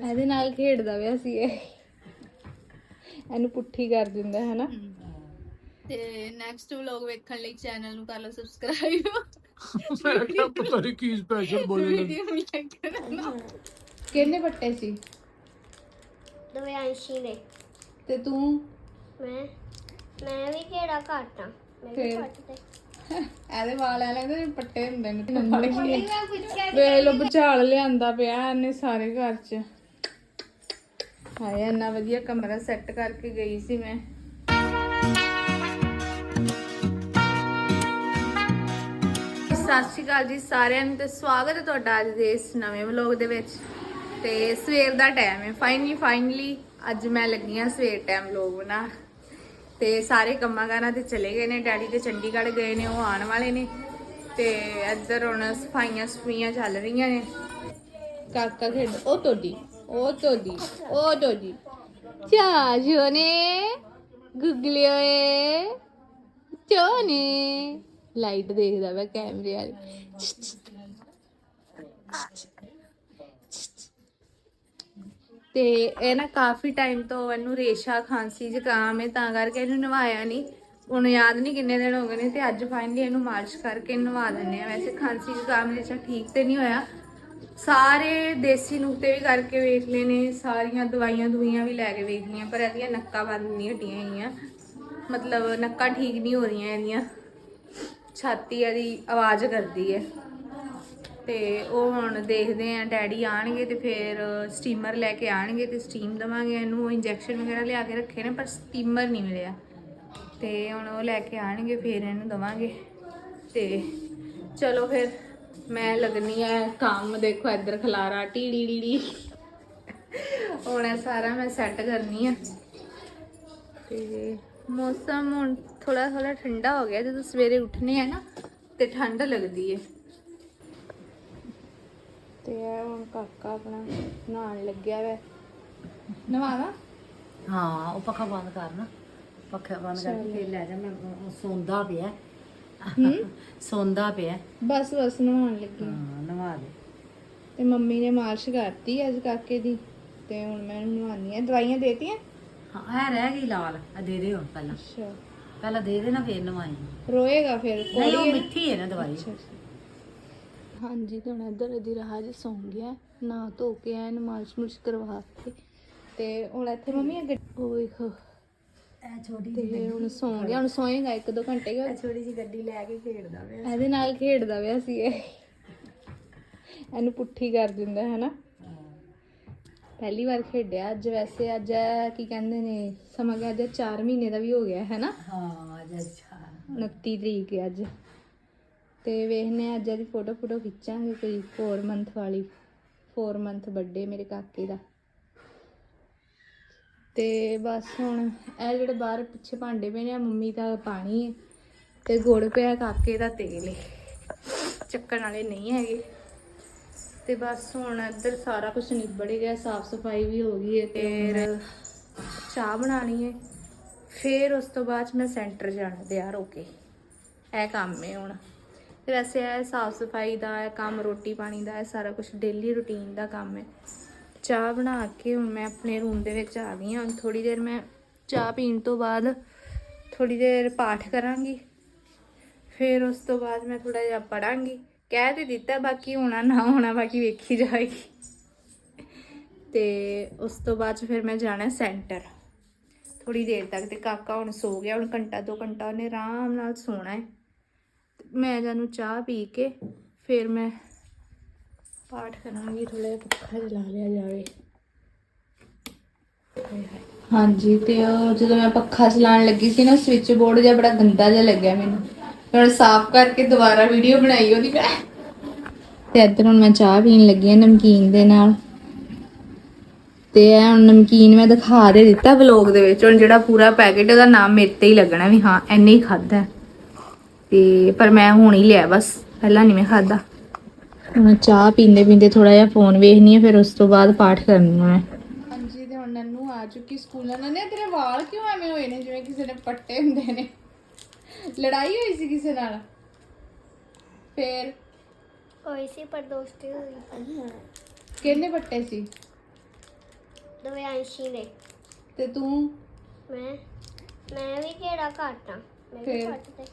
ਇਹਦੇ ਨਾਲ ਖੇਡਦਾ ਪਿਆ ਸੀ ਇਹ। ਇਹਨੂੰ ਪੁੱਠੀ ਕਰ ਦਿੰਦਾ ਹੈ ਨਾ ਤੇ ਨੈਕਸਟ ਵਲੌਗ ਵੇਖਣ ਲਈ ਚੈਨਲ ਨੂੰ ਕਰ ਲਓ ਸਬਸਕ੍ਰਾਈਬ ਮੈਂ ਕਿਹਾ ਪਤਾ ਨਹੀਂ ਕੀ ਸਪੈਸ਼ਲ ਬੋਲੇ ਵੀਡੀਓ ਨੂੰ ਲਾਈਕ ਕਰਨਾ ਕਿੰਨੇ ਪੱਟੇ ਸੀ? ਦਵਿਆਂਸ਼ੀ ਨੇ। ਤੇ ਤੂੰ? ਮੈਂ ਮੈਂ ਵੀ ਕਿਹੜਾ ਘਾਟਾਂ ਮੈਂ ਵੀ ਫਿਰ? ਘੱਟ ਤੇ। ਇਹਦੇ ਵਾਲ ਐ ਲੱਗਦੇ ਜਿਵੇਂ ਪੱਟੇ ਹੁੰਦੇ ਨੇ। ਪੁੱਛਿਆ ਵੇ ਲੋ ਬਚਾਲ ਲਿਆਂਦਾ ਪਿਆ ਇਹਨੇ ਸਾਰੇ ਘਰ ਚ। ਹਾਏ ਇੰਨਾ ਵਧੀਆ ਕਮਰਾ ਸੈੱਟ ਕਰਕੇ ਗਈ ਸੀ ਮੈਂ। ਸਤਿ ਸ਼੍ਰੀ ਅਕਾਲ ਜੀ ਸਾਰਿਆਂ ਨੂੰ ਤੇ ਸਵਾਗਤ ਹੈ ਤੁਹਾਡਾ ਅੱਜ ਦੇ ਇਸ ਨਵੇਂ ਵਲੌਗ ਦੇ ਵਿੱਚ। ਤੇ ਸਵੇਰ ਦਾ ਟਾਈਮ ਹੈ। ਫਾਈਨਲੀ ਫਾਈਨਲੀ ਅੱਜ ਮੈਂ ਲੱਗੀ ਹਾਂ ਸਵੇਰ ਟਾਈਮ ਵਲੌਗ ਬਣਾ ਤੇ ਸਾਰੇ ਕੰਮਾਂ ਕਾਰਾਂ ਤੇ ਚਲੇ ਗਏ ਨੇ, ਡੈਡੀ ਤੇ ਚੰਡੀਗੜ੍ਹ ਗਏ ਨੇ, ਉਹ ਆਉਣ ਵਾਲੇ ਨੇ। ਤੇ ਇੱਧਰ ਹੁਣ ਸਫਾਈਆਂ ਸਫਾਈਆਂ ਚੱਲ ਰਹੀਆਂ ਨੇ। ਕਾਕਾ ਖੇਡ ਉਹ ਤੋਡੀ ਉਹ ਤੋਡੀ ਉਹ ਤੋਡੀ ਚਾ ਜੋਨੇ ਗੁਗਲੇ ਓਏ ਚੋਨੇ ਲਾਈਟ ਦੇਖਦਾ ਵਾ ਕੈਮਰੇ ਵਾਲੀ। ਤੇ ਇਹ ਨਾ ਕਾਫੀ ਟਾਈਮ ਤੋਂ ਇਹਨੂੰ ਰੇਸ਼ਾ ਖਾਂਸੀ ਜ਼ੁਕਾਮ ਹੈ, ਤਾਂ ਕਰਕੇ ਇਹਨੂੰ ਨਵਾਇਆ ਨਹੀਂ। ਹੁਣ ਯਾਦ ਨਹੀਂ ਕਿੰਨੇ ਦਿਨ ਹੋ ਗਏ ਨੇ ਤੇ ਅੱਜ ਫਾਈਨਲੀ ਇਹਨੂੰ ਮਾਲਿਸ਼ ਕਰਕੇ ਨਵਾ ਦਿੰਨੇ ਆ ਵੈਸੇ ਖਾਂਸੀ, ਜ਼ੁਕਾਮ ਰੇਸ਼ਾ ਠੀਕ ਤੇ ਨਹੀਂ ਹੋਇਆ ਸਾਰੇ ਦੇਸੀ ਨੁਕਤੇ ਵੀ ਕਰਕੇ ਵੇਖ ਲਏ ਨੇ, ਸਾਰੀਆਂ ਦਵਾਈਆਂ ਦੁਈਆਂ ਵੀ ਲੈ ਕੇ ਵੇਖ ਲਈਆਂ ਪਰ ਇਹਦੀਆਂ ਨੱਕਾਂ ਬੰਦ ਨਹੀਂ ਹਟੀਆਂ ਹੈਗੀਆਂ। ਮਤਲਬ ਨੱਕਾਂ ਠੀਕ ਨਹੀਂ ਹੋ ਰਹੀਆਂ ਇਹਦੀਆਂ। ਛਾਤੀ ਇਹਦੀ ਆਵਾਜ਼ ਕਰਦੀ ਹੈ। ਤੇ ਉਹ ਹੁਣ ਦੇਖਦੇ ਆ, ਡੈਡੀ ਆਣਗੇ ਤੇ ਫਿਰ ਸਟੀਮਰ ਲੈ ਕੇ ਆਣਗੇ ਤੇ ਸਟੀਮ ਦਵਾਂਗੇ ਇਹਨੂੰ। ਇੰਜੈਕਸ਼ਨ ਵਗੈਰਾ ਲਿਆ ਕੇ ਰੱਖੇ ਨੇ, ਪਰ ਸਟੀਮਰ ਨਹੀਂ ਮਿਲਿਆ। ਤੇ ਹੁਣ ਉਹ ਲੈ ਕੇ ਆਣਗੇ ਫਿਰ ਇਹਨੂੰ ਦਵਾਂਗੇ। ਤੇ ਚਲੋ ਫਿਰ ਮੈਂ ਲੱਗਣੀ ਆ ਕੰਮ ਦੇਖੋ ਇੱਧਰ ਖਲਾਰਾ ਟੀੜੀ ਡੀੜੀ ਹੁਣ ਇਹ ਸਾਰਾ ਮੈਂ ਸੈੱਟ ਕਰਨੀ ਆ। ਤੇ ਮੌਸਮ ਹੁਣ ਥੋੜਾ ਥੋੜਾ ਠੰਡਾ ਹੋ ਗਿਆ ਜਦੋਂ ਸਵੇਰੇ ਉੱਠਨੇ ਆ ਨਾ ਤੇ ਠੰਡ ਲੱਗਦੀ ਹੈ ਤੇ ਇਹ ਹੁਣ ਕਾਕਾ ਆਪਣਾ ਨਹਾਉਣ ਲੱਗਿਆ ਵੈ। ਨਵਾਵਾ? ਹਾਂ ਉਹ ਪੱਖਾ ਬੰਦ ਕਰ ਨਾ ਪੱਖਾ ਬੰਦ ਕਰਕੇ ਫਿਰ ਲੈ ਜਾ ਮੈਂ ਸੌਂਦਾ ਪਿਆ। ਹੂੰ? ਸੌਂਦਾ ਪਿਆ। ਬਸ ਬਸ ਨਹਾਉਣ ਲੱਗੀ। ਹਾਂ ਨਵਾ ਦੇ। ਤੇ ਮੰਮੀ ਨੇ ਮਾਲਿਸ਼ ਕਰਤੀ ਅੱਜ ਕਾਕੇ ਦੀ ਤੇ ਹੁਣ ਮੈਂ ਇਹਨੂੰ ਨਵਾਉਣੀ ਆ। ਦਵਾਈਆਂ ਦੇਤੀਆਂ? ਹਾਂ ਇਹ ਰਹਿ ਗਈ ਲਾਲ। ਆ ਦੇ ਦੇ ਹੁਣ ਪਹਿਲਾਂ। ਅੱਛਾ। ਪਹਿਲਾਂ ਦੇ ਦੇ ਨਾ ਫੇਰ ਨਵਾਈ। ਰੋਏਗਾ ਫਿਰ ਨਹੀਂ ਉਹ? ਮਿੱਠੀ ਹੈ ਨਾ ਦਵਾਈ। ਹਾਂਜੀ ਤੇ ਹੁਣ ਇੱਧਰ ਦੀ ਰਾਜ ਸੌਂ ਗਿਆ। ਨਾ ਧੋ ਕੇ ਐਨ ਮਾਲਿਸ਼ ਮੁਲਿਸ਼ ਕਰਵਾ ਕੇ ਤੇ ਹੁਣ ਇੱਥੇ ਮੰਮੀ ਅੱਗੇ ਉਹ ਵੇਖੋ ਇਹ ਛੋਟੀ ਤੇ ਹੁਣ ਸੌਂ ਗਿਆ ਹੁਣ ਸੋਏਗਾ ਇੱਕ ਦੋ ਘੰਟੇ ਕੇ। ਛੋਟੀ ਜੀ ਗੱਡੀ ਲੈ ਕੇ ਖੇਡਦਾ ਪਿਆ ਇਹਦੇ ਨਾਲ ਖੇਡਦਾ ਪਿਆ ਸੀ ਇਹ। ਇਹਨੂੰ ਪੁੱਠੀ ਕਰ ਦਿੰਦਾ ਹੈ। ਨਾ ਪਹਿਲੀ ਵਾਰ ਖੇਡਿਆ ਅੱਜ ਵੈਸੇ ਅੱਜ ਕੀ ਕਹਿੰਦੇ ਨੇ ਸਮਾਂ ਗਿਆ ਅੱਜ 4 ਮਹੀਨੇ ਦਾ ਵੀ ਹੋ ਗਿਆ ਹੈ ਨਾ ਹਾਂ ਅੱਜ ਅੱਛਾ 29 ਤਰੀਕ ਹੈ ਅੱਜ। ਤੇ ਵੇਖਨੇ ਅੱਜ ਇਹਦੀ ਫੋਟੋ ਫੋਟੋ ਖਿੱਚਾਂਗੇ ਕੋਈ 4 ਮੰਥ ਵਾਲੀ। 4 ਮੰਥ ਬਰਥਡੇ ਮੇਰੇ ਕਾਕੇ ਦਾ। ਤੇ ਬਸ ਹੁਣ ਇਹ ਜਿਹੜੇ ਬਾਹਰ ਪਿੱਛੇ ਭਾਂਡੇ ਪਏ ਨੇ ਆ ਮੰਮੀ ਦਾ ਪਾਣੀ ਹੈ ਤੇ ਗੁੜ ਪਿਆ ਕਾਕੇ ਦਾ ਤੇਲ ਹੈ ਚੱਕਣ ਵਾਲੇ ਨਹੀਂ ਹੈਗੇ। ਤੇ ਬਸ ਹੁਣ ਇੱਧਰ ਸਾਰਾ ਕੁਝ ਨਿਬੜ ਹੀ ਗਿਆ ਸਾਫ਼ ਸਫ਼ਾਈ ਵੀ ਹੋ ਗਈ ਹੈ ਤੇ ਫਿਰ ਚਾਹ ਬਣਾਣੀ ਹੈ ਫਿਰ ਉਸ ਤੋਂ ਬਾਅਦ ਮੈਂ ਸੈਂਟਰ ਜਾਣਾ ਤਿਆਰ ਹੋ ਕੇ ਇਹ ਕੰਮ ਹੈ ਹੁਣ। ਤੇ ਵੈਸੇ ਇਹ ਸਾਫ਼ ਸਫ਼ਾਈ ਦਾ ਇਹ ਕੰਮ ਰੋਟੀ ਪਾਣੀ ਦਾ ਇਹ ਸਾਰਾ ਕੁਝ ਡੇਲੀ ਰੁਟੀਨ ਦਾ ਕੰਮ ਹੈ ਚਾਹ ਬਣਾ ਕੇ ਹੁਣ ਮੈਂ ਆਪਣੇ ਰੂਮ ਦੇ ਵਿੱਚ ਆ ਗਈ ਹਾਂ। ਹੁਣ ਥੋੜੀ ਦੇਰ ਮੈਂ ਚਾਹ ਪੀਣ ਤੋਂ ਬਾਅਦ ਥੋੜੀ ਦੇਰ ਪਾਠ ਕਰਾਂਗੀ। ਫਿਰ ਉਸ ਤੋਂ ਬਾਅਦ ਮੈਂ ਥੋੜਾ ਜਿਹਾ ਪੜਾਂਗੀ ਕਹਿ ਤੇ ਦਿੱਤਾ, ਬਾਕੀ ਹੋਣਾ ਨਾ ਹੋਣਾ, ਬਾਕੀ ਵੇਖੀ ਜਾਏਗੀ। ਤੇ ਉਸ ਤੋਂ ਬਾਅਦ 'ਚ ਫਿਰ ਮੈਂ ਜਾਣਾ ਸੈਂਟਰ ਥੋੜੀ ਦੇਰ ਤੱਕ ਤੇ ਕਾਕਾ ਹੁਣ ਸੋ ਗਿਆ, ਹੁਣ ਘੰਟਾ, ਦੋ ਘੰਟਾ ਉਹਨੇ ਆਰਾਮ ਨਾਲ ਸੋਣਾ ਹੈ। ਤੇ ਮੈਂ ਜਾਨੂੰ ਚਾਹ ਪੀ ਕੇ ਫਿਰ ਮੈਂ ਪਾਠ ਕਰਾਂਗੀ ਥੋੜਾ ਪੱਖਾ ਜਲਾ ਲਿਆ ਜਾਵੇ। ਹਾਂਜੀ, ਤੇ ਉਹ ਜਦੋਂ ਮੈਂ ਪੱਖਾ ਚਲਾਉਣ ਲੱਗੀ ਸੀ ਨਾ ਸਵਿਚ ਬੋਰਡ ਜਿਹਾ ਬੜਾ ਗੰਦਾ ਜਿਹਾ ਲੱਗਿਆ ਮੈਨੂੰ। ਹੁਣ ਸਾਫ਼ ਕਰਕੇ ਦੁਬਾਰਾ ਵੀਡੀਓ ਬਣਾਈ ਉਹਦੀ ਮੈਂ। ਤੇ ਇੱਧਰ ਹੁਣ ਮੈਂ ਚਾਹ ਪੀਣ ਲੱਗੀ ਹਾਂ ਨਮਕੀਨ ਦੇ ਨਾਲ। ਤੇ ਇਹ ਹੁਣ ਨਮਕੀਨ ਮੈਂ ਦਿਖਾ ਦੇ ਦਿੱਤਾ ਵਲੌਗ ਦੇ ਵਿੱਚ। ਹੁਣ ਜਿਹੜਾ ਪੂਰਾ ਪੈਕੇਟ ਉਹਦਾ ਨਾਮ ਮੇਰੇ ਤੇ ਹੀ ਲੱਗਣਾ ਵੀ ਹਾਂ ਐਨੇ ਹੀ ਖਾਦਾ ਤੇ ਪਰ ਮੈਂ ਹੁਣ ਹੀ ਲਿਆ ਬਸ, ਪਹਿਲਾਂ ਨਹੀਂ ਮੈਂ ਖਾਦਾ ਹੁਣ ਚਾਹ ਪੀਂਦੇ ਪੀਂਦੇ ਥੋੜਾ ਜਿਹਾ ਫੋਨ ਵੇਖਣੀ ਹੈ ਫਿਰ ਉਸ ਤੋਂ ਬਾਅਦ ਪਾਠ ਕਰਨਾ ਮੈਂ। ਹਾਂਜੀ ਤੇ ਹੁਣ ਨੰਨੂ ਆ ਚੁੱਕੀ ਸਕੂਲਾਂ। ਨੇ ਤੇਰੇ ਵਾਲ ਕਿਉਂ ਐਵੇਂ ਹੋਏ ਨੇ? ਜਿਵੇਂ ਕਿਸੇ ਨੇ ਪੱਟੇ ਹੁੰਦੇ ਨੇ। ਲੜਾਈ ਹੋਈ ਸੀ ਕਿਸੇ ਨਾਲ? ਫੇਰ? ਹੋਈ ਸੀ ਪਰ ਦੋਸਤੀ ਹੋਈ ਕਿੰਨੇ ਪੱਟੇ ਸੀ? ਦਵਿਆਂਸ਼ੀ ਦੇ ਤੇ ਤੂੰ? ਮੈਂ ਮੈਂ ਵੀ ਕਿਹੜਾ ਘੱਟ ਮੈਂ ਵੀ ਫਿਰ?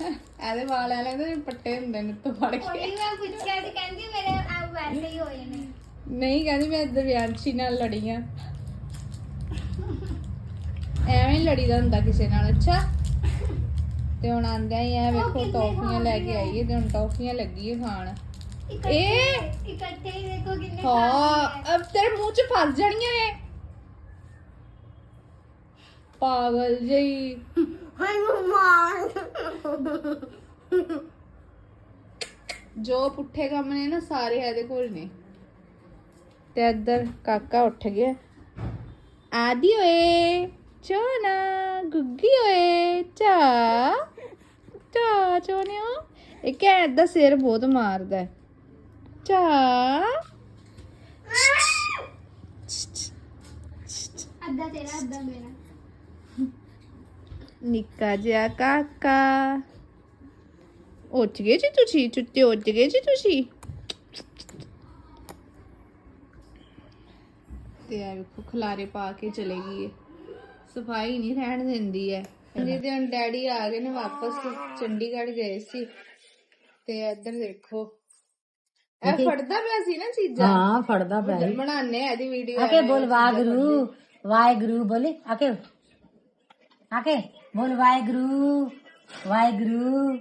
ਇਹਦੇ ਵਾਲ ਲੱਗਦੇ ਜਿਵੇਂ ਪੱਟੇ ਹੁੰਦੇ ਨੇ ਤੋਂ ਫੜ ਕੇ। ਮੈਂ ਪੁੱਛਿਆ ਤੇ ਕਹਿੰਦੀ ਮੇਰੇ ਆ ਵੈਸੇ ਹੀ ਹੋਏ ਨੇ। ਨਹੀਂ ਕਹਿੰਦੀ ਮੈਂ ਦਿਵਿਆਂਸ਼ੀ ਨਾਲ ਲੜੀ ਆ। ਐਵੇਂ ਹੀ ਲੜੀਦਾ ਹੁੰਦਾ ਕਿਸੇ ਨਾਲ ਅੱਛਾ? ਤੇ ਹੁਣ ਆਂਦਿਆਂ ਹੀ ਐ ਵੇਖੋ ਟੌਫੀਆਂ ਲੈ ਕੇ ਆਈ ਹੈ ਤੇ ਹੁਣ ਟੌਫੀਆਂ ਲੱਗੀ ਹੈ ਖਾਣ ਇਹ ਇਕੱਠੇ ਹੀ ਦੇਖੋ ਕਿੰਨੇ ਹਾਂ ਅਬ ਤੇਰੇ ਮੂੰਹ 'ਚ ਫਸ ਜਾਣੀਆਂ ਨੇ। ਪਾਗਲ ਜਈ। ਜੋ ਪੁੱਠੇ ਕੰਮ ਨੇ ਨਾ, ਸਾਰੇ ਇਹਦੇ ਕੋਲ ਨੇ। ਤੇ ਇੱਧਰ ਕਾਕਾ ਉੱਠ ਗਿਆ। ਆਦੀ ਓਏ, ਚੋਨਾ, ਗੁੱਗੀ ਓਏ, ਚਾ ਚਾ, ਚੋਨਿਓ। ਇਹ ਕਹਿ ਦਾ ਸਿਰ ਬਹੁਤ ਮਾਰਦਾ ਹੈ। ਚਾ, ਅੱਧਾ ਤੇਰਾ, ਅੱਧਾ ਮੇਰਾ। ਨਿੱਕਾ ਜਿਹਾ ਕਾਕਾ। ਉੱਠ ਗਏ ਜੀ ਤੁਸੀਂ? ਚੁੱਤੇ ਉੱਠ ਗਏ ਜੀ ਤੁਸੀਂ? ਤੇ ਆ ਵੇਖੋ ਖਲਾਰੇ ਪਾ ਕੇ ਚਲੇ ਗਈ ਹੈ। ਸਫ਼ਾਈ ਨਹੀਂ ਰਹਿਣ ਦਿੰਦੀ ਹੈ। ਤੇ ਹੁਣ ਡੈਡੀ ਆ ਗਏ ਨੇ ਵਾਪਸ ਚੰਡੀਗੜ੍ਹ ਗਏ ਸੀ। ਤੇ ਇੱਧਰ ਦੇਖੋ ਇਹ ਫੜਦਾ ਪਿਆ ਸੀ ਨਾ ਚੀਜ਼ਾਂ? ਹਾਂ ਫੜਦਾ ਪਿਆ ਸੀ। ਬਣਾਣੇ ਆ ਇਹਦੀ ਵੀਡੀਓ ਆਕੇ ਬੋਲ ਵਾਹਿਗੁਰੂ ਵਾਹਿਗੁਰੂ ਬੋਲੇ। ਆਕੇ ਆਕੇ ਬੋਲ ਵਾਹਿਗੁਰੂ ਵਾਹਿਗੁਰੂ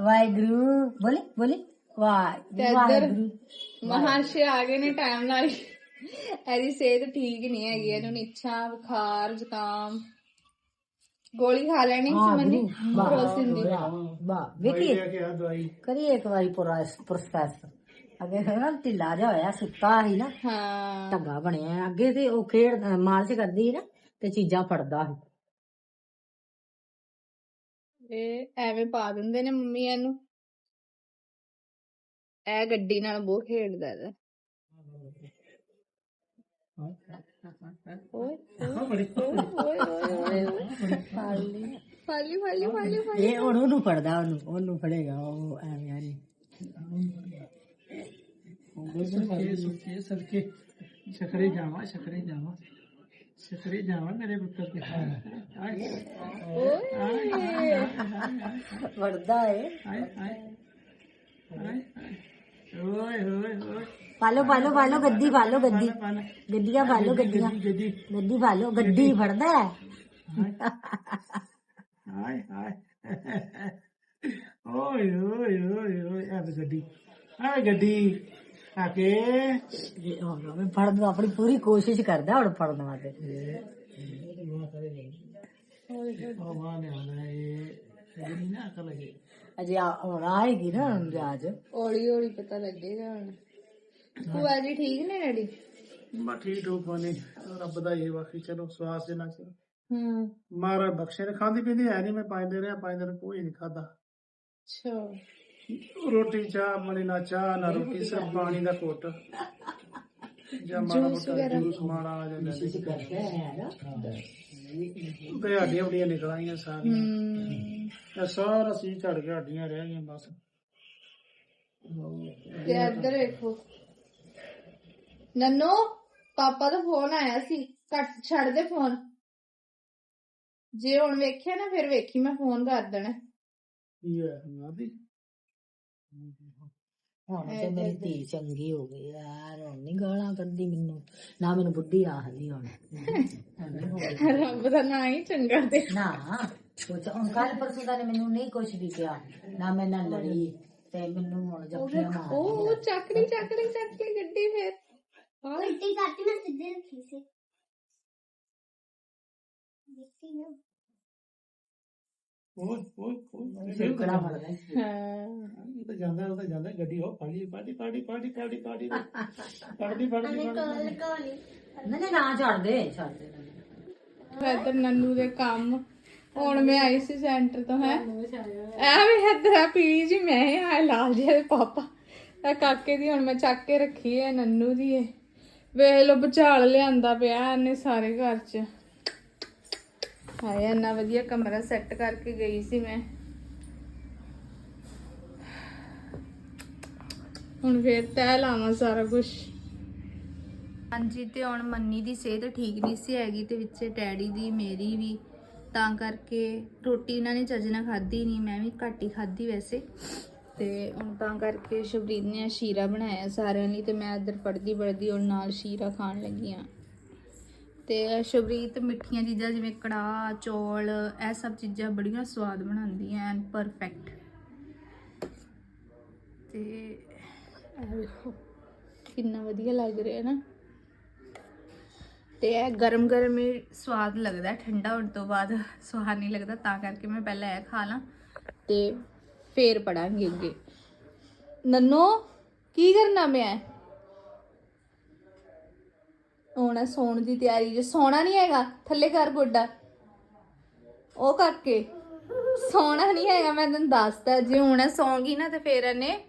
ਵਾਹਿਗੁਰੂ ਬੋਲੇ ਬੋਲੇ ਵਾਹ ਵਾਹਿਗੁਰੂ ਮਹਾਸ਼ੇ ਆ ਗਏ ਨੇ ਟਾਈਮ ਨਾਲ ਹੀ। ਇਹਦੀ ਸਿਹਤ ਠੀਕ ਨਹੀਂ ਹੈਗੀ ਇਹਨੂੰ ਨਿੱਛਾ ਬੁਖਾਰ ਜ਼ੁਕਾਮ। ਗੋਲੀ ਖਾ ਲੈਣੀ ਸੀ ਮੰਨੀ ਕਰੋਸਿਨ ਦੀ ਵਾਹ ਦਵਾਈ ਕਰੀਏ ਇੱਕ ਵਾਰੀ ਪ੍ਰੋਸੈਸ ਅੱਗੇ ਨਾ ਢਿੱਲਾ ਜਿਹਾ ਹੋਇਆ ਸੁੱਤਾ ਸੀ ਨਾ। ਹਾਂ। ਢੰਗਾ ਬਣਿਆ। ਅੱਗੇ ਤੇ ਉਹ ਖੇਡ ਮਾਰਚ ਕਰਦੀ ਸੀ ਨਾ ਤੇ ਚੀਜ਼ਾਂ ਫੜਦਾ ਸੀ। ਇਹ ਐਵੇਂ ਪਾ ਦਿੰਦੇ ਨੇ ਮੰਮੀ ਇਹਨੂੰ। ਇਹ ਗੱਡੀ ਨਾਲ ਬਹੁਤ ਖੇਡਦਾ ਇਹਦਾ। ਓਏ ਓਏ ਓਏ ਓਏ ਓਏ ਫਾਲੀ ਫਾਲੀ ਫਾਲੀ ਫਾਲੀ ਫਾਲੀ ਇਹ ਉਹਨੂੰ ਫੜਦਾ ਉਹਨੂੰ ਉਹਨੂੰ ਫੜੇਗਾ ਉਹ ਐਵੇਂ ਐਵੇਂ ਸੁੱਕੇ ਸੁੱਕੇ ਸਰਕੇ ਸ਼ਕਰੇ ਜਾਵਾ ਸ਼ਕਰੇ ਜਾਵਾ। छतरी जाओ मेरे पुत्र के वर्दा है। पालो पालो पालो गद्दी पालो गद्दी। गद्दिया पालो गद्दिया। गद्दी. पालो गद्दी वर्दा है। हाय हाय ओए ओए ओए ओए. अब गड्डी आ गड्डी आके। ਹੁਣ ਨੂੰ ਆਪਣੀ ਪੂਰੀ ਕੋਸ਼ਿਸ਼ ਕਰਦਾ ਹੁਣ ਫੜਨ ਵਾਸਤੇ। ਨੇ ਨਾ ਅਜੇ ਆ- ਹੁਣ ਆਏਗੀ ਨਾ ਜਾਜ ਹੌਲੀ ਹੌਲੀ ਪਤਾ ਲੱਗੇਗਾ ਹੁਣ। ਭੂਆ ਜੀ ਠੀਕ ਨੇ ਡੈਡੀ? ਬਾ ਠੀਕ ਹੋ ਪਾਣੀ ਰੱਬ ਦਾ ਇਹ ਵਾਕੀ ਚਲੋ ਸਵਾਸ ਦੇ ਨਾਲ ਚਲੋ ਹੂੰ। ਮਾਰਾ ਬਖਸ਼ੇ ਨੇ ਖਾਂਦੀ ਪੀਂਦੀ ਹੈ ਨਹੀਂ ਮੈਂ ਪੰਜ ਦੇ ਰਿਹਾ ਪੰਜ ਦਿਨ ਕੋਈ ਨਹੀਂ ਖਾਦਾ। ਅੱਛਾ। ਰੋਟੀ ਚਾਹ ਮਣੀ ਨਾ ਚਾਹ ਨਾ ਰੋਟੀ ਸਿਰਫ ਪਾਣੀ ਦਾ ਘੁੱਟ। ਜਾਂ ਮਾੜਾ ਮੋਟਾ ਜੂਸ ਮਾੜਾ ਆ ਜਾਂਦਾ ਸੀ ਤੇ ਹੱਡੀਆਂ ਬੜੀਆਂ ਨਿਕਲ ਆਈਆਂ ਸਾਰੀਆਂ। ਹੂੰ ਇਹ ਸਾਰਾ ਸੀ ਝੜ ਕੇ ਹੱਡੀਆਂ ਰਹਿ ਗਈਆਂ ਬਸ। ਤੇ ਇੱਧਰ ਵੇਖੋ। ਨੰਨੂ ਪਾਪਾ ਦਾ ਫੋਨ ਆਇਆ ਸੀ। ਕੱਟ ਛੱਡ ਦੇ ਫੋਨ। ਜੇ ਹੁਣ ਵੇਖਿਆ ਨਾ ਫਿਰ ਵੇਖੀ ਮੈਂ ਫੋਨ ਕਰ ਦੇਣਾ। ਕੀ ਹੈ ਨਾਦੀ ਹੁਣ ਤੇ ਮੇਰੀ ਧੀ ਚੰਗੀ ਹੋ ਗਈ ਯਾਰ ਹੁਣ ਨਹੀਂ ਗਾਲਾਂ ਕੱਢਦੀ ਮੈਨੂੰ ਨਾ ਮੈਨੂੰ ਬੁੱਢੀ ਆਖਦੀ ਹੁਣ। ਰੱਬ ਦਾ ਨਾਂ ਹੀ ਚੰਗਾ ਤੇ। ਨਾ ਕੁਛ ਹੁਣ ਕੱਲ ਪਰਸੋਂ ਦਾ ਨੇ ਮੈਨੂੰ ਨਹੀਂ ਕੁਛ ਵੀ ਕਿਹਾ ਨਾ ਮੈਂ ਨਾਲ ਲੜੀ ਤੇ ਮੈਨੂੰ ਹੁਣ ਜੱਫੀਆਂ ਮਾਰ ਉਹ ਚੱਕੜੀ ਗੱਡੀ ਫਿਰ। ਹਾਂ। ਉਲਟੀ ਕਰਤੀ ਨਾ ਸਿੱਧੇ ਰੱਖੀ ਸੀ। ਦੇਖੀ ਨਾ। ਦੇ ਕੰਮ ਹੁਣ ਮੈਂ ਆਈ ਸੀ ਸੈਂਟਰ ਤੋਂ ਹੈ। ਐ ਵੀ ਇੱਧਰ ਆ ਪੀੜੀ ਜੀ ਮੈਂ ਆ ਲਾਲ ਜੀ ਦੇ ਪਾਪਾ। ਆ ਕਾਕੇ ਦੀ ਹੁਣ ਮੈਂ ਚੱਕ ਕੇ ਰੱਖੀ ਹੈ ਨੰਨੂ ਦੀ ਵੇਖ ਲੋ ਬਚਾਲ ਲਿਆਂਦਾ ਪਿਆ ਇਹਨੇ ਸਾਰੇ ਘਰ 'ਚ। ਹਾਏ, ਇੰਨਾ ਵਧੀਆ ਕਮਰਾ ਸੈੱਟ ਕਰਕੇ ਗਈ ਸੀ ਮੈਂ। ਹੁਣ ਫੇਰ ਤੈ ਲਾਵਾਂ ਸਾਰਾ ਕੁਝ ਹਾਂਜੀ, ਤੇ ਹੁਣ ਮੰਨੀ ਦੀ ਸਿਹਤ ਠੀਕ ਨਹੀਂ ਸੀ ਹੈਗੀ ਤੇ ਵਿੱਚੇ ਡੈਡੀ ਦੀ, ਮੇਰੀ ਵੀ। ਤਾਂ ਕਰਕੇ ਰੋਟੀ ਇਹਨਾਂ ਨੇ ਚੱਜ ਨਾਲ ਖਾਧੀ ਨਹੀਂ, ਮੈਂ ਵੀ ਘੱਟ ਹੀ ਖਾਧੀ ਵੈਸੇ। ਤੇ ਹੁਣ ਤਾਂ ਕਰਕੇ ਸ਼ਬਰੀਤ ਨੇ ਸ਼ੀਰਾ ਬਣਾਇਆ ਸਾਰਿਆਂ ਲਈ ਤੇ ਮੈਂ ਇੱਧਰ ਪੜਦੀ ਪੜਦੀ ਹੁਣ ਨਾਲ ਸ਼ੀਰਾ ਖਾਣ ਲੱਗੀ ਆ। ਤੇ ਸ਼ਬਰੀਤ ਮਿੱਠੀਆਂ ਚੀਜ਼ਾਂ ਜਿਵੇਂ ਕੜਾਹ, ਚੌਲ, ਇਹ ਸਭ ਚੀਜ਼ਾਂ ਬੜੀਆਂ ਸਵਾਦ ਬਣਾਉਂਦੀ ਐ ਐਂਡ ਪਰਫੈਕਟ ਤੇ ਇਹ ਵੇਖੋ, ਕਿੰਨਾ ਵਧੀਆ ਲੱਗ ਰਿਹਾ ਨਾ। ਤੇ ਇਹ ਗਰਮ ਗਰਮ ਹੀ ਸਵਾਦ ਲੱਗਦਾ, ਠੰਡਾ ਹੋਣ ਤੋਂ ਬਾਅਦ ਸਵਾਦ ਨਹੀਂ ਲੱਗਦਾ, ਤਾਂ ਕਰਕੇ ਮੈਂ ਪਹਿਲਾਂ ਇਹ ਖਾ ਲਾਂ ਤੇ ਫੇਰ ਪੜਾਂਗੇ ਅੱਗੇ। ਨੰਨੋ, ਕੀ ਕਰਨਾ ਮੈਂ ਹੁਣ ਸੌਣ ਦੀ ਤਿਆਰੀ ਜੇ ਸੌਣਾ ਨਹੀਂ ਹੈਗਾ, ਥੱਲੇ ਕਰ ਗੋਡਾ। ਉਹ ਕਰਕੇ ਸੌਣਾ ਨਹੀਂ ਹੈਗਾ, ਮੈਂ ਤੈਨੂੰ ਦੱਸਦਾ ਜੇ ਹੁਣ ਸੌਂਗੀ ਨਾ ਤੇ ਫੇਰ ਇਹਨੇ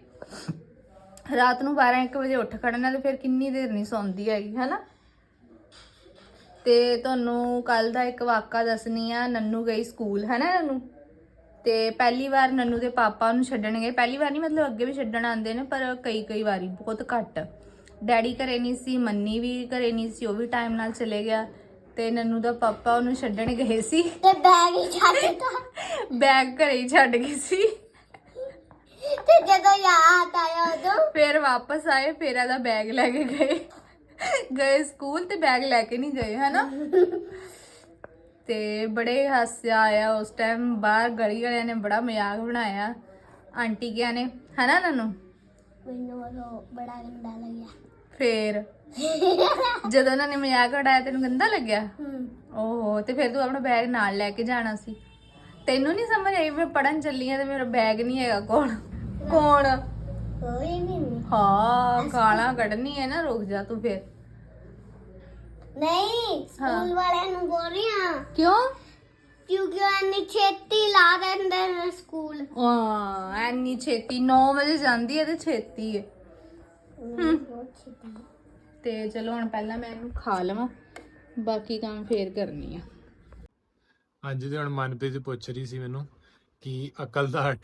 ਰਾਤ ਨੂੰ 12 1 ਵਜੇ ਉੱਠ ਖੜਨਾ ਤੇ ਫਿਰ ਕਿੰਨੀ ਦੇਰ ਨਹੀਂ ਸੌਂਦੀ ਹੈਗੀ, ਹਨਾ? ਤੇ ਤੁਹਾਨੂੰ ਕੱਲ ਦਾ ਇੱਕ ਵਾਕਾ ਦੱਸਣੀ ਆ, ਨੰਨੂ ਗਈ ਸਕੂਲ ਹੈ ਨਾ ਨੰਨੂ? ਤੇ ਪਹਿਲੀ ਵਾਰ ਨੰਨੂ ਦੇ ਪਾਪਾ ਨੂੰ ਛੱਡਣ ਗਏ। ਪਹਿਲੀ ਵਾਰ ਨਹੀਂ, ਮਤਲਬ ਅੱਗੇ ਵੀ ਛੱਡਣ ਆਉਂਦੇ ਨੇ, ਪਰ ਕਈ ਕਈ ਵਾਰੀ, ਬਹੁਤ ਘੱਟ। ਡੈਡੀ ਘਰੇ ਨਹੀਂ ਸੀ ਮੰਨੀ ਵੀ ਘਰੇ ਨਹੀਂ ਸੀ ਉਹ ਵੀ ਟਾਈਮ ਨਾਲ ਚਲੇ ਗਿਆ ਤੇ ਨੰਨੂ ਦਾ ਪਾਪਾ ਉਹਨੂੰ ਛੱਡਣ ਗਏ ਸੀ। ਤੇ ਬੈਗ ਹੀ ਛੱਡਤਾ ਬੈਗ ਘਰੇ ਹੀ ਛੱਡ ਗਈ ਸੀ। ਤੇ ਜਦੋਂ ਯਾਦ ਆਇਆ ਉਦੋਂ? ਫਿਰ ਵਾਪਸ ਆਏ ਫਿਰ ਇਹਦਾ ਬੈਗ ਲੈ ਕੇ ਗਏ। ਗਏ ਸਕੂਲ ਤੇ ਬੈਗ ਲੈ ਕੇ ਨਹੀਂ ਗਏ ਹਨਾ? ਤੇ ਬੜੇ ਹਾਸਿਆ ਆਇਆ ਉਸ ਟਾਈਮ ਬਾਹਰ ਗਲੀ ਵਾਲਿਆਂ ਨੇ ਬੜਾ ਮਜ਼ਾਕ ਬਣਾਇਆ। ਆਂਟੀ ਕਿਆ ਨੇ ਹਨਾ ਨਨੂ? ਮੈਨੂੰ ਉਹ ਬੜਾ ਗੰਦਾ ਲੱਗਿਆ। ਫੇਰ ਜਦੋਂ ਉਹਨਾਂ ਨੇ ਮਜ਼ਾਕ ਉਡਾਇਆ ਤੈਨੂੰ ਗੰਦਾ ਲੱਗਿਆ? ਹੂੰ। ਓਹੋ ਤੇ ਫਿਰ ਤੂੰ ਆਪਣਾ ਬੈਗ ਨਾਲ ਲੈ ਕੇ ਜਾਣਾ ਸੀ। ਤੈਨੂੰ ਨਹੀਂ ਸਮਝ ਆਈ ਮੈਂ ਪੜਨ ਚੱਲੀ ਆ ਤੇ ਮੇਰਾ ਬੈਗ ਨਹੀਂ ਹੈਗਾ ਕੋਣ ਕੌਣ? ਕੋਈ ਨਹੀਂ ਹਾਂ ਗਾਲਾਂ ਕੱਢਣੀ ਹੈ ਨਾ ਰੁਕ ਜਾ ਤੂੰ ਫਿਰ। ਨਹੀਂ ਸਕੂਲ ਵਾਲਿਆਂ ਨੂੰ ਬੋਲ ਰਹੀ ਹਾਂ ਕਿਉਂ? ਕਿਉਂਕਿ ਇੰਨੀ ਛੇਤੀ ਲਾ ਦਿੰਦੇ ਨੇ ਸਕੂਲ। ਹਾਂ ਐਨੀ ਛੇਤੀ 9 ਵਜੇ ਜਾਂਦੀ ਹੈ ਤੇ ਛੇਤੀ ਹੈ ਤੇ ਚਲੋ ਹੁਣ ਪਹਿਲਾਂ ਮੈਂ ਇਹਨੂੰ ਖਾ ਲਵਾਂ ਬਾਕੀ ਕੰਮ ਫੇਰ ਕਰਨੀ ਆ। ਅੱਜ ਤੇ ਹੁਣ ਮਨਪ੍ਰੀਤ ਪੁੱਛ ਰਹੀ ਸੀ ਮੈਨੂੰ ਕਿ ਅਕਲਦਾੜ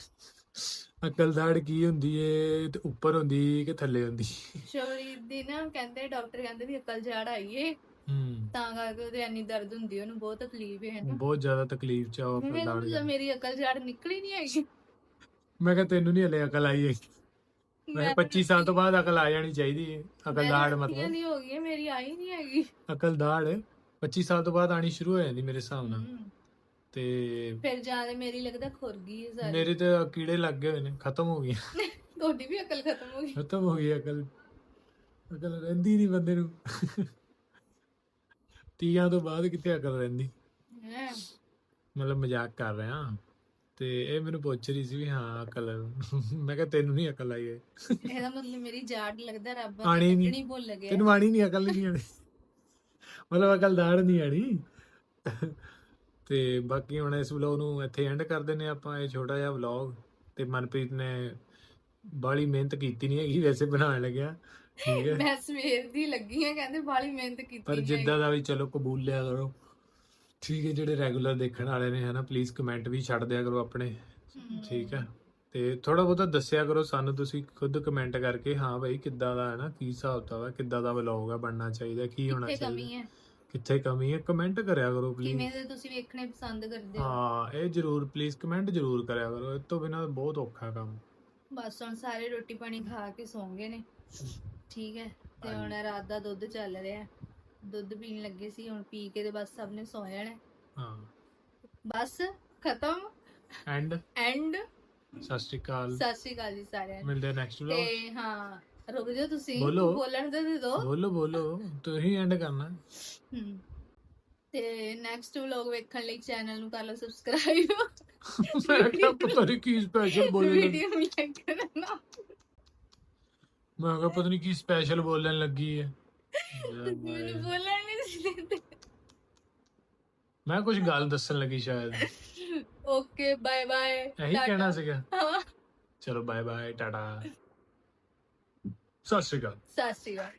ਅਕਲਦਾੜ ਕੀ ਹੁੰਦੀ ਏ ਤੇ ਉੱਪਰ ਹੁੰਦੀ ਕਿ ਥੱਲੇ ਹੁੰਦੀ? ਸ਼ੌਰੀਰ ਦੀ ਨਾ ਕਹਿੰਦੇ ਡਾਕਟਰ ਕਹਿੰਦੇ ਵੀ ਅਕਲ ਜੜ ਆਈਏ ਹੂੰ। ਤਾਂ ਕਰਕੇ ਉਹਦੇ ਇੰਨੀ ਦਰਦ ਹੁੰਦੀ ਉਹਨੂੰ ਬਹੁਤ ਤਕਲੀਫ ਹੈ ਨਾ। ਬਹੁਤ ਜ਼ਿਆਦਾ ਤਕਲੀਫ ਚ ਆ ਉਹ ਮੈਨੂੰ ਅਕਲਦਾੜ ਤਾਂ ਮੇਰੀ ਅਕਲ ਜੜ ਨਿਕਲੀ ਨਹੀਂ ਹੈਗੀ। ਮੈਂ ਕਿਹਾ ਤੈਨੂੰ ਨਹੀਂ ਹਲੇ ਅਕਲ ਆਈ ਏ ਮੈਂ 25 ਸਾਲ ਤੋਂ ਬਾਅਦ ਅਕਲ ਆ ਜਾਣੀ ਚਾਹੀਦੀ ਏ। ਅਕਲਦਾੜ ਮਤਲਬ। ਨਹੀਂ ਹੋ ਗਈ ਹੈ, ਮੇਰੀ ਆਈ ਨਹੀਂ ਹੈਗੀ। ਅਕਲਦਾੜ 25 ਸਾਲ ਤੋਂ ਬਾਅਦ ਆਣੀ ਸ਼ੁਰੂ ਹੋ ਜਾਂਦੀ ਮੇਰੇ ਹਿਸਾਬ ਨਾਲ। ਤੇ ਫਿਰ ਜ਼ਿਆਦਾ ਮੇਰੀ ਲੱਗਦਾ ਖੁਰ ਗਈ ਹੈ ਸਾਰੀ। ਮੇਰੇ ਤੇ ਕੀੜੇ ਲੱਗ ਗਏ ਹੋਏ ਨੇ ਖਤਮ ਹੋ ਗਈ ਤੁਹਾਡੀ ਵੀ ਅਕਲ ਖਤਮ ਹੋ ਗਈ। ਖਤਮ ਹੋ ਗਈ ਅਕਲ। ਅਕਲ ਰਹਿੰਦੀ ਨਹੀਂ ਬੰਦੇ ਨੂੰ। ਤੀਆਂ ਤੋਂ ਬਾਅਦ ਕਿੱਥੇ ਅਕਲ ਰਹਿੰਦੀ? ਹੈ। ਮਤਲਬ ਮਜ਼ਾਕ ਕਰ ਰਿਹਾ। ਤੇ ਇਹ ਮੈਨੂੰ ਪੁੱਛ ਰਹੀ ਸੀ ਵੀ ਹਾਂ ਅਕਲ ਮੈਂ ਕਿਹਾ ਤੈਨੂੰ ਨਹੀਂ ਅਕਲ ਆਈ ਹੈ ਇਹਦਾ ਮਤਲਬ ਮੇਰੀ ਜਾੜ ਲੱਗਦਾ ਰੱਬ ਆਣੀ ਨੀ। ਨਹੀਂ ਭੁੱਲ ਗਿਆ। ਤੈਨੂੰ ਆਣੀ ਨਹੀਂ ਅਕਲ ਨਹੀਂ ਆਣੀ। ਮਤਲਬ ਅਕਲ ਦਾੜ ਨਹੀਂ ਆਣੀ। ਤੇ ਬਾਕੀ ਹੁਣ ਇਸ ਵਲੌਗ ਨੂੰ ਇੱਥੇ ਐਂਡ ਕਰ ਦਿੰਨੇ ਆਪਾਂ ਇਹ ਛੋਟਾ ਜਿਹਾ ਵਲੌਗ। ਤੇ ਮਨਪ੍ਰੀਤ ਨੇ ਬਾਲੀ ਮਿਹਨਤ ਕੀਤੀ ਨਹੀਂ ਹੈਗੀ ਵੈਸੇ ਬਣਾਉਣ ਲੱਗਿਆ। ਠੀਕ ਹੈ। ਮੈਂ ਸਵੇਰ ਦੀ ਲੱਗੀ ਆ ਕਹਿੰਦੇ ਬਾਲੀ ਮਿਹਨਤ ਕੀਤੀ ਪਰ। ਜਿੱਦਾਂ ਦਾ ਵੀ ਚਲੋ ਕਬੂਲ ਲਿਆ ਕਰੋ। ਠੀਕ ਹੈ ਜਿਹੜੇ ਰੈਗੂਲਰ ਦੇਖਣ ਵਾਲੇ ਨੇ ਹਨਾ ਪਲੀਜ਼ ਕਮੈਂਟ ਵੀ ਛੱਡ ਦਿਆ ਕਰੋ ਆਪਣੇ। ਠੀਕ ਹੈ। ਤੇ ਥੋੜਾ ਬਹੁਤਾ ਦੱਸਿਆ ਕਰੋ ਸਾਨੂੰ ਤੁਸੀਂ ਖੁਦ ਕਮੈਂਟ ਕਰਕੇ ਹਾਂ ਭਾਈ ਕਿੱਦਾਂ ਦਾ ਹੈ ਨਾ ਕੀ ਹਿਸਾਬ ਤਾ ਵਾ ਕਿੱਦਾਂ ਦਾ ਵਲੌਗ ਆ ਬਣਨਾ ਚਾਹੀਦਾ ਕੀ ਹੋਣਾ ਕਿੱਥੇ ਕਮੀ ਚਾਹੀਦਾ ਹੈ? ਕਿੱਥੇ ਕਮੀ ਹੈ ਕਮੈਂਟ ਕਰਿਆ ਕਰੋ ਪਲੀਜ਼ ਕਿਵੇਂ ਦੇ ਤੁਸੀਂ ਵੇਖਣੇ ਪਸੰਦ ਕਰਦੇ ਹੋ? ਹਾਂ ਇਹ ਜਰੂਰ ਪਲੀਜ਼ ਕਮੈਂਟ ਜਰੂਰ ਕਰਿਆ ਕਰੋ ਇਹ ਤੋਂ ਬਿਨਾਂ ਬਹੁਤ ਔਖਾ ਕੰਮ। ਬਸ ਹੁਣ ਸਾਰੇ ਰੋਟੀ ਪਾਣੀ ਖਾ ਕੇ ਸੌਂ ਗਏ ਨੇ। ਠੀਕ ਹੈ ਤੇ ਹੁਣ ਰਾਤ ਦਾ ਦੁੱਧ ਚੱਲ ਰਿਹਾ। ਦੁੱਧ ਪੀਣ ਲੱਗੇ ਸੀ ਹੁਣ ਪੀ ਕੇ ਤੇ ਬਸ ਸਭ ਨੇ ਸੌ ਜਾਣਾ। ਹਾਂ। ਬਸ ਖਤਮ। ਐਂਡ? ਐਂਡ। ਸਤਿ ਸ਼੍ਰੀ ਅਕਾਲ। ਸਤਿ ਸ਼੍ਰੀ ਅਕਾਲ ਜੀ ਸਾਰਿਆਂ ਨੂੰ। ਮਿਲਦੇ ਨੈਕਸਟ ਵਲੌਗ ਤੇ ਹਾਂ ਰੁਕ ਜਾਓ ਤੁਸੀਂ। ਬੋਲੋ। ਬੋਲਣ ਦੇ ਦਿਓ। ਬੋਲੋ ਬੋਲੋ। ਤੁਸੀਂ ਐਂਡ ਕਰਨਾ। ਹਮ। ਤੇ ਨੈਕਸਟ ਵਲੌਗ ਵੇਖਣ ਲਈ ਚੈਨਲ ਨੂੰ ਕਰ ਲਓ ਸਬਸਕ੍ਰਾਈਬ ਮੈਂ ਕਿਹਾ ਪਤਾ ਨਹੀਂ ਕੀ ਸਪੈਸ਼ਲ ਬੋਲਣ ਲੱਗੀ। ਵੀਡੀਓ ਲਾਈਕ ਕਰਨਾ ਮੈਂ ਕਿਹਾ ਪਤਾ ਨਹੀਂ ਕੀ ਸਪੈਸ਼ਲ ਬੋਲਣ ਲੱਗੀ ਹੈ। ਮੈਨੂੰ ਬੋਲਣ ਨਹੀਂ ਸੀ ਦਿੰਦੇ ਮੈਂ ਕੁਝ ਗੱਲ ਦੱਸਣ ਲੱਗੀ ਸ਼ਾਇਦ ਓਕੇ ਬਾਏ ਬਾਏ ਇਹੀ ਕਹਿਣਾ ਸੀਗਾ ਹਾਂ ਚਲੋ ਬਾਏ ਬਾਏ ਟਾਟਾ ਸਤਿ ਸ਼੍ਰੀ ਅਕਾਲ ਸਤਿ ਸ਼੍ਰੀ ਅਕਾਲ